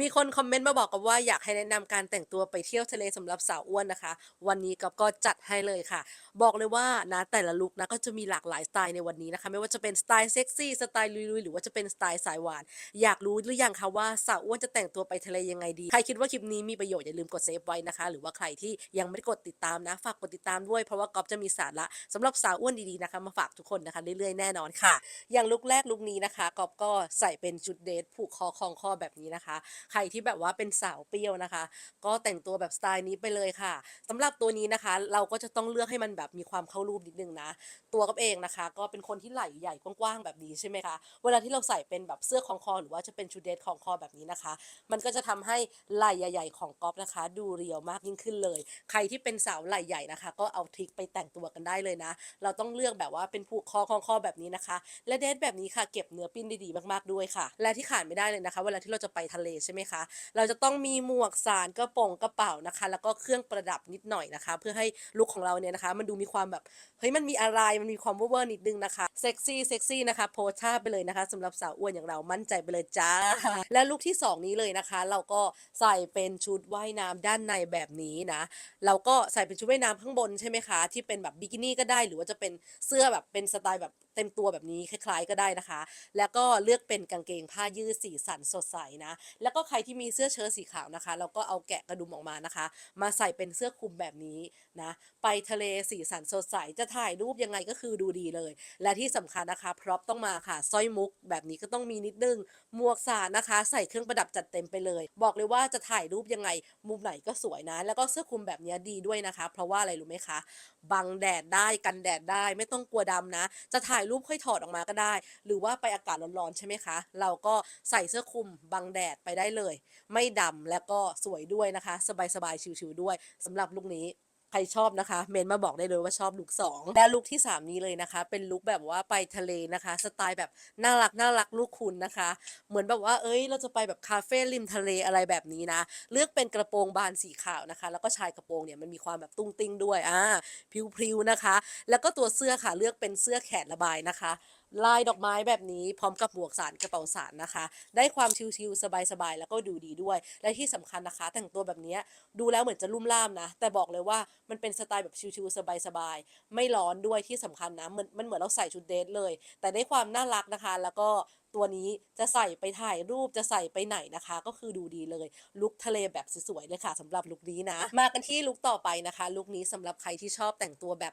มีคนคอมเมนต์มาบอกกับว่าอยากให้แนะนำการแต่งตัวไปเที่ยวทะเลสำหรับสาวอ้วนนะคะ วันนี้ก๊อฟก็จัดให้เลยค่ะ บอกเลยว่านะแต่ละลุคนะก็จะมีหลากหลายสไตล์ในวันนี้นะคะ ไม่ว่าจะเป็นสไตล์เซ็กซี่สไตล์ลุยๆหรือว่าจะเป็นสไตล์สายหวาน อยากรู้หรือยังคะว่าสาวอ้วนจะแต่งตัวไปทะเลยังไงดี ใครคิดว่าคลิปนี้มีประโยชน์อย่าลืมกดเซฟไว้นะคะ หรือว่าใครที่ยังไม่ได้กดติดตามนะฝากกดติดตามด้วยเพราะว่าก๊อฟจะมีสาระสำหรับสาวอ้วนดีๆนะคะ มาฝากทุกคนนะคะเรื่อยๆแน่นอนค่ะ อย่างลุคแรกลุคนี้นะคะก๊อฟก็ใส่เป็นชุดเดทผูกคอคล้องคอแบบนี้นะคะใครที่แบบว่าเป็นสาวเปรี้ยวนะคะ ก็แต่งตัวแบบสไตล์นี้ไปเลยค่ะสำหรับตัวนี้นะคะ เราก็จะต้องเลือกให้มันแบบมีความเข้ารูปนิดนึงนะ ตัวกับเองนะคะ ก็เป็นคนที่ไหล่ใหญ่กว้างๆแบบนี้ใช่ไหมคะ เวลาที่เราใส่เป็นแบบเสื้อคองคอหรือว่าจะเป็นชุดเดทคองคอแบบนี้นะคะ มันก็จะทำให้ไหล่ใหญ่ๆของก๊อฟนะคะ ดูเรียวมากยิ่งขึ้นเลย ใครที่เป็นสาวไหล่ใหญ่นะคะ ก็เอาทริคไปแต่งตัวกันได้เลยนะ เราต้องเลือกแบบว่าเป็นผูกคอคองคอแบบนี้นะคะ และเดทแบบนี้ค่ะเก็บเนื้อปิ้นดีๆมากๆด้วยค่ะ และที่ขาดไม่ได้เลยนะคะ เวลาที่เราจะไปทะเลใช่ไหมคะ เราจะต้องมีหมวกสารกระโปรงกระเป๋านะคะ แล้วก็เครื่องประดับนิดหน่อยนะคะ เพื่อให้ลุคของเราเนี่ยนะคะ มันดูมีความแบบเฮ้ยมันมีอะไรมันมีความเวอร์นิดนึงนะคะเซ็กซี่เซ็กซี่นะคะโพสท่าไปเลยนะคะสำหรับสาวอ้วนอย่างเรามั่นใจไปเลยจ้า และลุคที่สองนี้เลยนะคะ เราก็ใส่เป็นชุดว่ายน้ำด้านในแบบนี้นะ เราก็ใส่เป็นชุดว่ายน้ำข้างบนใช่ไหมคะ ที่เป็นแบบบิกินี่ก็ได้ หรือว่าจะเป็นเสื้อแบบเป็นสไตล์แบบเต็มตัวแบบนี้คล้ายๆก็ได้นะคะ แล้วก็เลือกเป็นกางเกงผ้ายืดสีสันสดใสนะ แล้วก็ใครที่มีเสื้อเชิ้ตสีขาวนะคะเราก็เอาแกะกระดุมออกมานะคะ มาใส่เป็นเสื้อคลุมแบบนี้นะไปทะเลสีสันสดใสจะถ่ายรูปยังไงก็คือดูดีเลย และที่สำคัญนะคะพร็อพต้องมาค่ะสร้อยมุก แบบนี้ก็ต้องมีนิดนึงหมวกสานะคะ ใส่เครื่องประดับจัดเต็มไปเลย บอกเลยว่าจะถ่ายรูปยังไง มุมไหนก็สวยนะ แล้วก็เสื้อคลุมแบบนี้ดีด้วยนะคะ เพราะว่าอะไรรู้ไหมคะบังแดดได้กันแดดได้ไม่ต้องกลัวดำนะ จะถ่ายรูปค่อยถอดออกมาก็ได้ หรือว่าไปอากาศร้อนๆใช่ไหมคะ เราก็ใส่เสื้อคลุมบังแดดไปได้เลย ไม่ดำแล้วก็สวยด้วยนะคะ สบายๆ ชิวๆด้วยสำหรับลุคนี้ใครชอบนะคะ เมนมาบอกได้เลยว่าชอบลุค2และลุคที่ 3 นี้เลยนะคะ เป็นลุคแบบว่าไปทะเลนะคะ สไตล์แบบน่ารักน่ารักลูกคุณนะคะ เหมือนแบบว่าเอ้ย เราจะไปแบบคาเฟ่ริมทะเลอะไรแบบนี้นะ เลือกเป็นกระโปรงบานสีขาวนะคะ แล้วก็ชายกระโปรงเนี่ยมันมีความแบบตุ้งติ้งด้วยอ่าพริ้วๆนะคะ แล้วก็ตัวเสื้อค่ะเลือกเป็นเสื้อแขนระบายนะคะ ลายดอกไม้แบบนี้พร้อมกับหมวกสารกระเป๋าสารนะคะ ได้ความชิลๆสบายๆแล้วก็ดูดีด้วย และที่สำคัญนะคะ แต่งตัวแบบนี้ดูแล้วเหมือนจะลุ่มล่ามนะ แต่บอกเลยว่ามันเป็นสไตล์แบบชิลๆสบายๆไม่ร้อนด้วยที่สำคัญนะมันมันเหมือนเราใส่ชุดเดทเลย แต่ได้ความน่ารักนะคะ แล้วก็ ตัวนี้จะใส่ไปถ่ายรูปจะใส่ไปไหนนะคะ ก็คือดูดีเลยลุคทะเลแบบสวยๆเลยค่ะสำหรับลุคนี้นะมากันที่ลุคต่อไปนะคะลุคนี้สำหรับใครที่ชอบแต่งตัวแบบ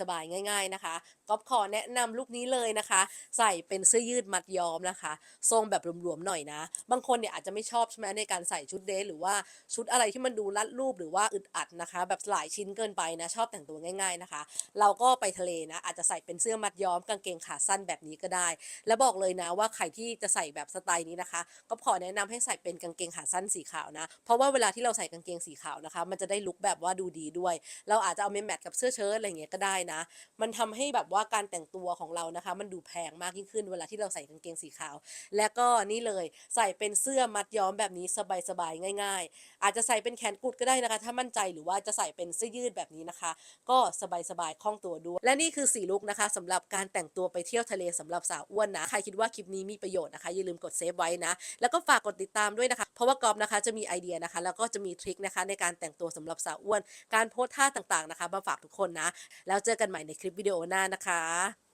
สบายๆง่าย ๆนะคะก๊อฟขอแนะนำลุคนี้เลยนะคะ ใส่เป็นเสื้อยืดมัดย้อมนะคะ ทรงแบบหลวมๆหน่อยนะ บางคนเนี่ยอาจจะไม่ชอบใช่ไหมในการใส่ชุดเดทหรือว่าชุดอะไรที่มันดูรัดรูปหรือว่าอึดอัดนะคะ แบบหลายชิ้นเกินไปนะชอบแต่งตัวง่าย ๆนะคะ เราก็ไปทะเลนะ อาจจะใส่เป็นเสื้อมัดย้อมกางเกงขาสั้นแบบนี้ก็ได้ และบอกเลยนะว่าใครที่จะใส่แบบสไตล์นี้นะคะ ก็ขอแนะนำให้ใส่เป็นกางเกงขาสั้นสีขาวนะ เพราะว่าเวลาที่เราใส่กางเกงสีขาวนะคะ มันจะได้ลุคแบบว่าดูดีด้วย เราอาจจะเอาเมแมทกับเสื้อเชิ้ตอะไรอย่างเงี้ยก็ได้นะ มันทำให้แบบว่าการแต่งตัวของเรานะคะ มันดูแพงมากยิ่งขึ้น เวลาที่เราใส่กางเกงสีขาว และก็นี่เลยใส่เป็นเสื้อมัดย้อมแบบนี้สบายๆง่าย ๆ อาจจะใส่เป็นแขนกุดก็ได้นะคะ ถ้ามั่นใจหรือว่าจะใส่เป็นเสื้อยืดแบบนี้นะคะ ก็สบายๆคล่องตัวด้วย และนี่คือสีลุคนะคะสำหรับการแต่งตัวไปเที่ยวทะเลสำหรับสาวอ้วนนะใครคิดว่าคลิปนี้มีประโยชน์นะคะอย่าลืมกดเซฟไว้นะ แล้วก็ฝากกดติดตามด้วยนะคะ เพราะว่ากอฟนะคะจะมีไอเดียนะคะ แล้วก็จะมีทริคนะคะในการแต่งตัวสำหรับสาวอ้วน การโพสท่าต่างๆนะคะมาฝากทุกคนนะ แล้วเจอกันใหม่ในคลิปวิดีโอหน้านะคะ